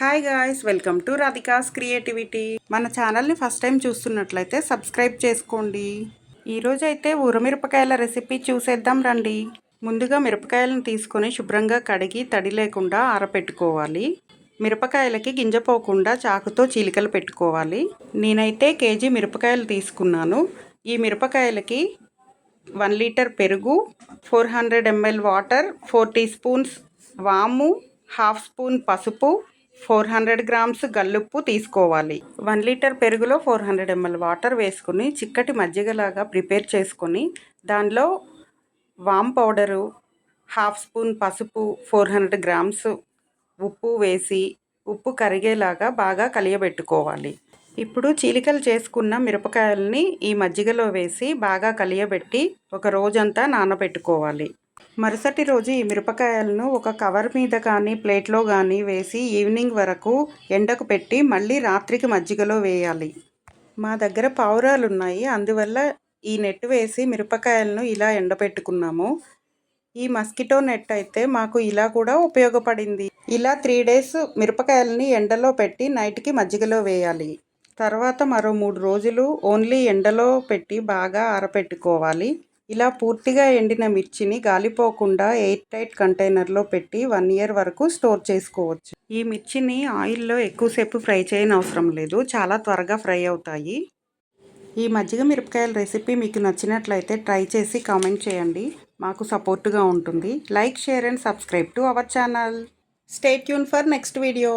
Hi guys welcome to Radhika's creativity మన ఛానల్ని first time చూస్తున్నట్లయితే సబ్స్క్రైబ్ చేసుకోండి. ఈరోజు అయితే ఊరమిరపకాయల రెసిపీ చూసేద్దాం రండి. ముందుగా మిరపకాయలను తీసుకొని శుభ్రంగా కడిగి తడి లేకుండా ఆరపెట్టుకోవాలి. మిరపకాయలకి గింజ పోకుండా చాకుతో చీలికలు పెట్టుకోవాలి. నేనైతే కేజీ మిరపకాయలు తీసుకున్నాను. ఈ మిరపకాయలకి వన్ లీటర్ పెరుగు four hundred ML water four teaspoons వాము హాఫ్ స్పూన్ పసుపు ఫోర్ హండ్రెడ్ గ్రామ్స్ గల్లుప్పు తీసుకోవాలి. వన్ లీటర్ పెరుగులో ఫోర్ హండ్రెడ్ ఎంఎల్ వాటర్ వేసుకుని చిక్కటి మజ్జిగలాగా ప్రిపేర్ చేసుకొని దానిలో వామ్ పౌడరు హాఫ్ స్పూన్ పసుపు ఫోర్ హండ్రెడ్ గ్రామ్స్ ఉప్పు వేసి ఉప్పు కరిగేలాగా బాగా కలియబెట్టుకోవాలి. ఇప్పుడు చీలికలు చేసుకున్న మిరపకాయలని ఈ మజ్జిగలో వేసి బాగా కలియబెట్టి ఒక రోజంతా నానబెట్టుకోవాలి. మరుసటి రోజు ఈ మిరపకాయలను ఒక కవర్ మీద కానీ ప్లేట్లో కానీ వేసి ఈవినింగ్ వరకు ఎండకు పెట్టి మళ్ళీ రాత్రికి మజ్జిగలో వేయాలి. మా దగ్గర పావురాలు ఉన్నాయి అందువల్ల ఈ నెట్ వేసి మిరపకాయలను ఇలా ఎండబెట్టుకున్నాము ఈ మస్కిటో నెట్ అయితే మాకు ఇలా కూడా ఉపయోగపడింది. ఇలా త్రీ డేస్ మిరపకాయలని ఎండలో పెట్టి నైట్కి మజ్జిగలో వేయాలి. తర్వాత మరో మూడు రోజులు ఓన్లీ ఎండలో పెట్టి బాగా ఆరపెట్టుకోవాలి. ఇలా పూర్తిగా ఎండిన మిర్చిని గాలిపోకుండా ఎయిర్ టైట్ కంటైనర్లో పెట్టి వన్ ఇయర్ వరకు స్టోర్ చేసుకోవచ్చు. ఈ మిర్చిని ఆయిల్లో ఎక్కువసేపు ఫ్రై చేయని అవసరం లేదు. చాలా త్వరగా ఫ్రై అవుతాయి. ఈ మజ్జిగ మిరపకాయల రెసిపీ మీకు నచ్చినట్లయితే ట్రై చేసి కామెంట్ చేయండి. మాకు సపోర్టుగా ఉంటుంది. Like share and subscribe to our channel. Stay tune for next video